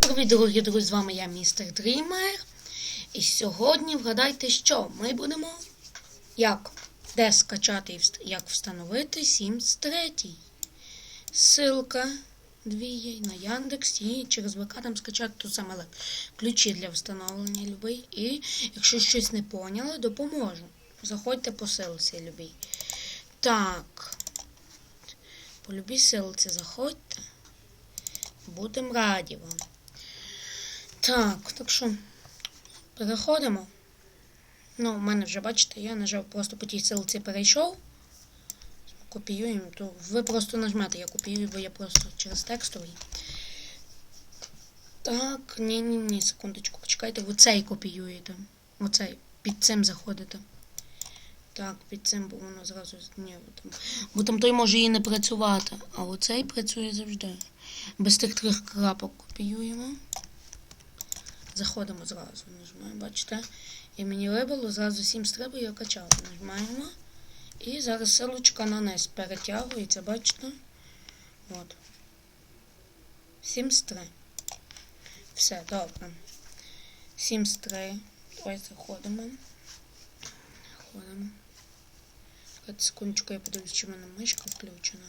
Привіт, дорогі друзі, з вами я, містер Дрімер. І сьогодні вгадайте, що ми будемо як де скачати і як встановити Sims 3. Ссылка дві є на Яндекс і через ВК там скачати ту саме ключі для встановлення любий. І якщо щось не поняли, допоможу. Заходьте по ссылці любій. Так. По любій ссылці заходьте. Будемо раді вам. Так, так що переходимо. Ну, у мене вже, бачите, я нажав просто по тій ссылці перейшов. Копіюємо, то ви просто нажмете, я копіюю, бо я просто через текстовий. Так, ні, ні, ні, секундочку, почекайте, ви цей копіюєте. Оцей, під цим заходите. Так, під цим, бо воно зразу ні, бо там, бо там той може і не працювати, а оцей працює завжди. Без тих трьох крапок копіюємо. Заходимо зразу, нажимаємо, бачите? І мені вибило зразу 7 стрибу я качав. Нажимаємо. І зараз силочка на низ перетягується, бачите? От. 7 3. Все, добре. 7 3. Давай заходимо. Заходимо. Чекайте секундочку, я подивлюсь, чи в мене мишка включена.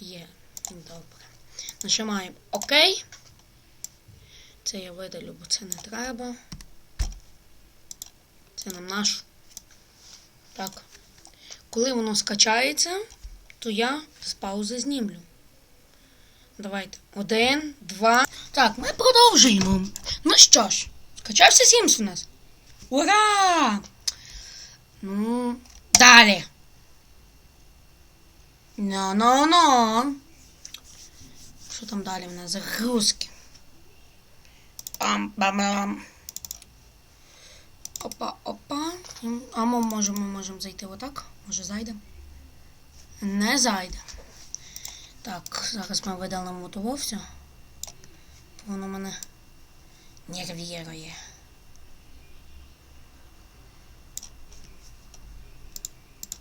Є. Добре. Нажимаємо ОК. Це я видалю, бо це не треба. Це нам наш. Так. Коли воно скачається, то я з паузи знімлю. Давайте. Один, два. Так, ми продовжуємо. Ну що ж, скачався Сімс у нас. Ура! Ну, далі. Ну-ну-ну. Що там далі в нас? Загрузки. Пам-пам-пам. Опа, опа. А ми можемо, ми можемо зайти отак. Може зайдемо? Не зайде. Так, зараз ми видалимо того все. Воно мене нервірує.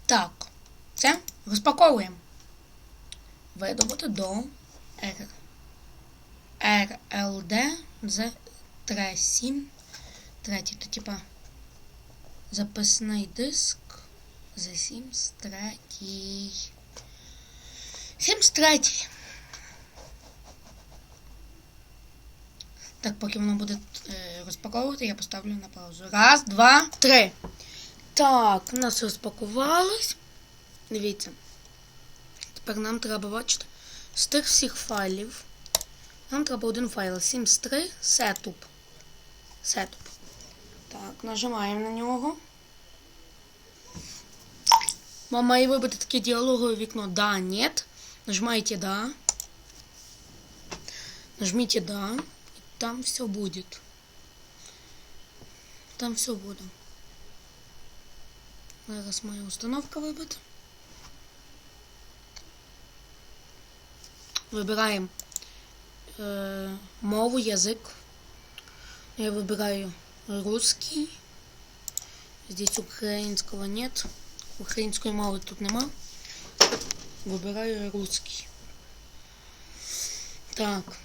Так, це розпаковуємо. Видобути до R. RLD з 37. Третій, то типа записний диск за 73. 73. Так, поки воно буде е, розпаковувати, я поставлю на паузу. Раз, два, три. Так, у нас розпакувалось. Дивіться. Тепер нам треба бачити з тих всіх файлів. Нам треба один файл. Sims 3 Setup. Setup. Так, нажимаємо на нього. Вам має вибити таке діалогове вікно Да, нет. Нажимаете Да. Нажмите Да. Там все будет. Там все буде. Зараз моя установка вибити. Вибираємо е, мову, язик. Я выбираю русский. Здесь украинского нет. Української мови тут нема. Вибираю русский. Так.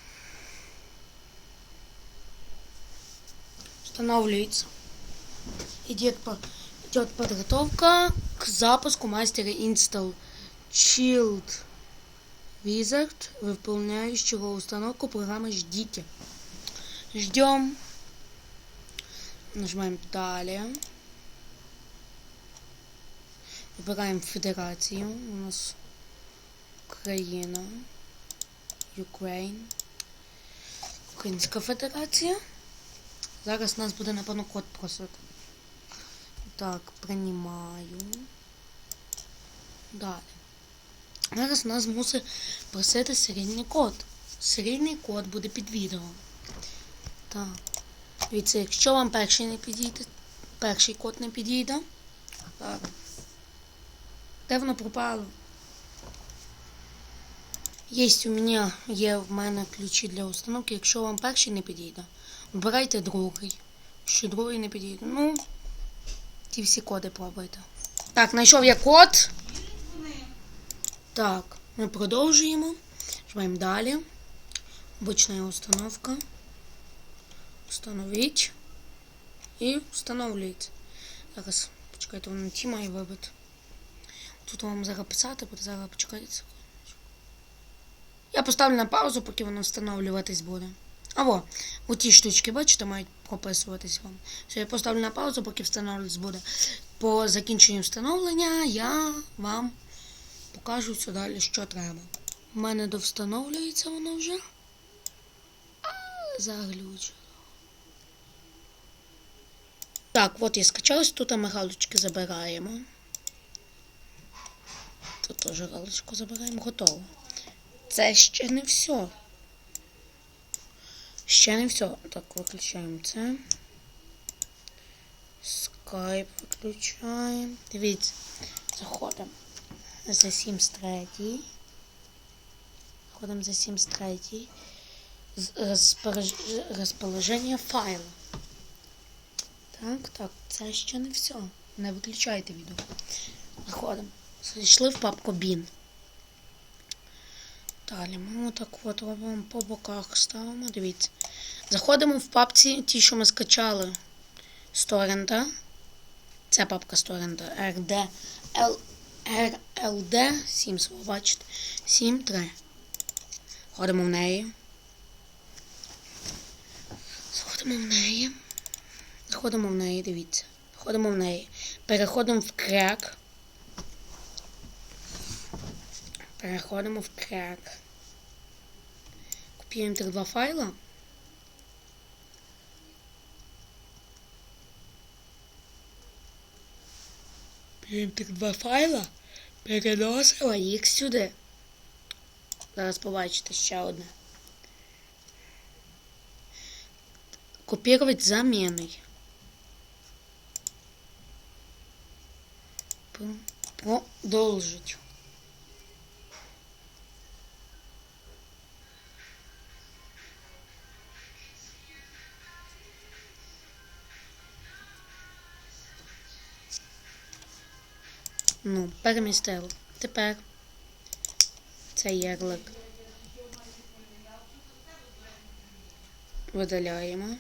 Устанавливается. Идет, по, идет подготовка к запуску мастера Install Shield Wizard, выполняющего установку программы «Ждите». Ждем. Нажимаем «Далее». Выбираем Федерацию. У нас Украина. Ukraine. Українська Федерація. Зараз нас буде, напевно, код просити. Так, приймаю. Далі. Зараз нас мусить просити серійний код. Серійний код буде під відео. Так. Дивіться, якщо вам перший не підійде, перший код не підійде. Так. Де воно пропало? Є у мене, є в мене ключі для установки. Якщо вам перший не підійде, вибирайте другий. Ще другий не підійде. Ну, ті всі коди пробуйте. Так, знайшов я код. Так, ми продовжуємо. Жмемо далі. Обична установка. Встановіть. І встановлюється. Зараз, почекайте, воно ті має вибити. Тут вам зараз писати, буде зараз почекайте. Я поставлю на паузу, поки воно встановлюватись буде. Або у ті штучки, бачите, мають прописуватись вам. Все, я поставлю на паузу, поки встановлюватись буде. По закінченню встановлення я вам покажу все далі, що треба. У мене довстановлюється воно вже. А, Заглючило. Так, от я скачалась, тут ми галочки забираємо. Тут теж галочку забираємо, готово. Це ще не все. Ще не все. Так, виключаємо це. Скайп виключаємо. Дивіться, заходимо за Sims 3. Заходимо за Sims 3. З- Розположення файлу. Так, так, це ще не все. Не виключайте відео. Заходимо. Зайшли в папку BIN. Далі ми отак от робимо по боках ставимо. Дивіться. Заходимо в папці, ті, що ми скачали з торрента. Це папка з торрента. RD, L, RLD 7, ви бачите. 7, 3. Ходимо в неї. Заходимо в неї. Заходимо в неї, дивіться. Заходимо в неї. Переходимо в крак. Переходимо в крак. Копіюємо тих два файла. Копіюємо тих два файла. Переносимо їх сюди. Зараз побачите ще одне. Копировать заменой. П- Продолжить. Ну, перемістили. Тепер цей ярлик. Видаляємо.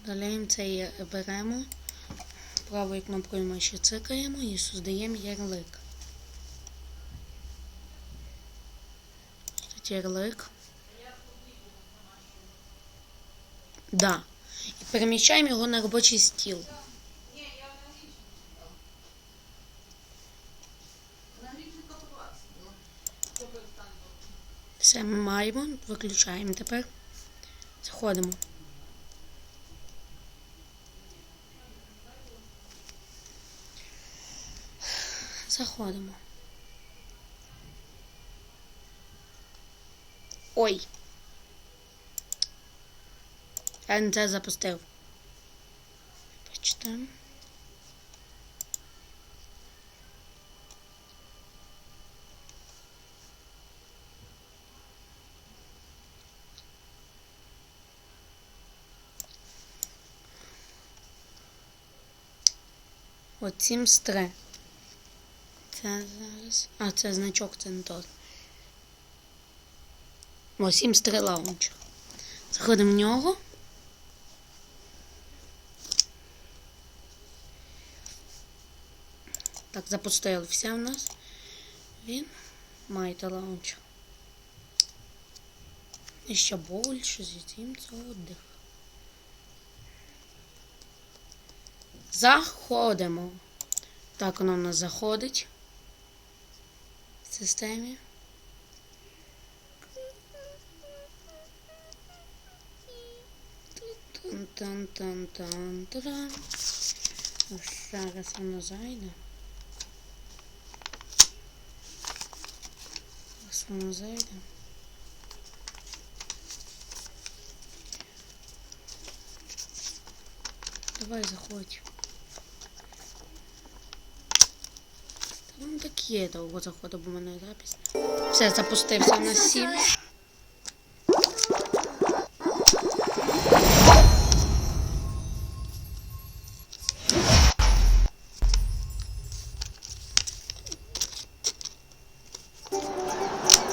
Видаляємо цей беремо. Правою кнопкою миші цикаємо і создаємо ярлик. Тут ярлик. Да. І переміщаємо його на робочий стіл. Все ми маємо, виключаємо тепер. Заходимо. Заходимо. Ой. Я не це запустив. Бачите. Sims 3. Це зараз. А, це значок, це не то. О, Sims 3 лаунчер. Заходимо в нього. Так, запустили все в нас. Він має лаунчер. І ще більше з'їдім це отдих. Заходимо. Так воно в нас заходить в системі. Тан-тан-тан-тан-тан. Зараз воно зайде. Ось воно зайде. Давай заходь. Ну таке довго заходу, бо мене запись. Все, запустився на сім.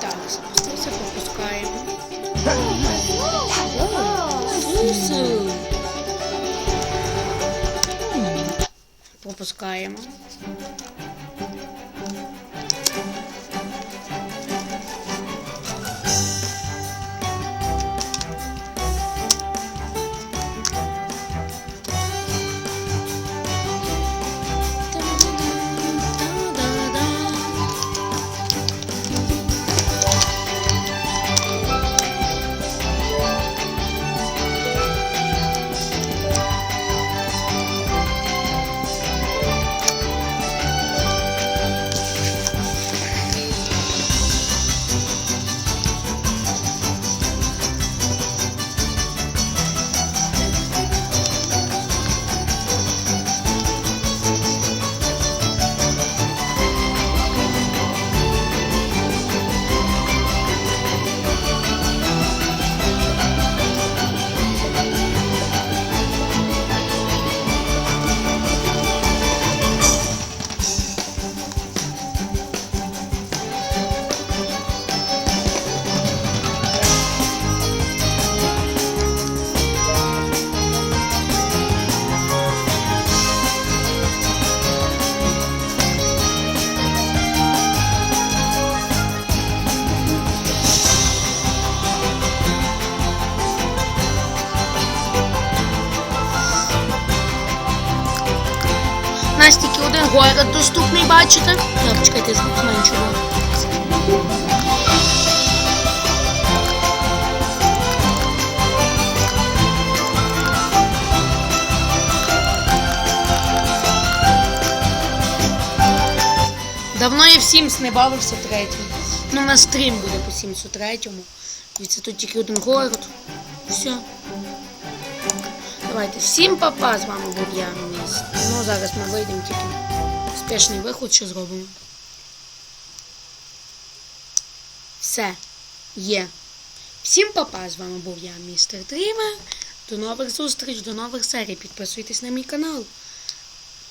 Так, запустився, пропускаємо. Пропускаємо. У нас тільки один город доступний, бачите? Так, чекайте, звук зменшую. Давно я в Sims не бавився третім. Ну, на стрім буде по Сімсу третьому. Дивіться, тут тільки один город. Все. Давайте, всім папа, з вами був я місць. Ну, зараз ми вийдемо тільки. Успішний виход, що зробимо. Все. Є. Всім папа, з вами був я, містер Дрімер. До нових зустріч, до нових серій. Підписуйтесь на мій канал.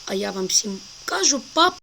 А я вам всім кажу пап.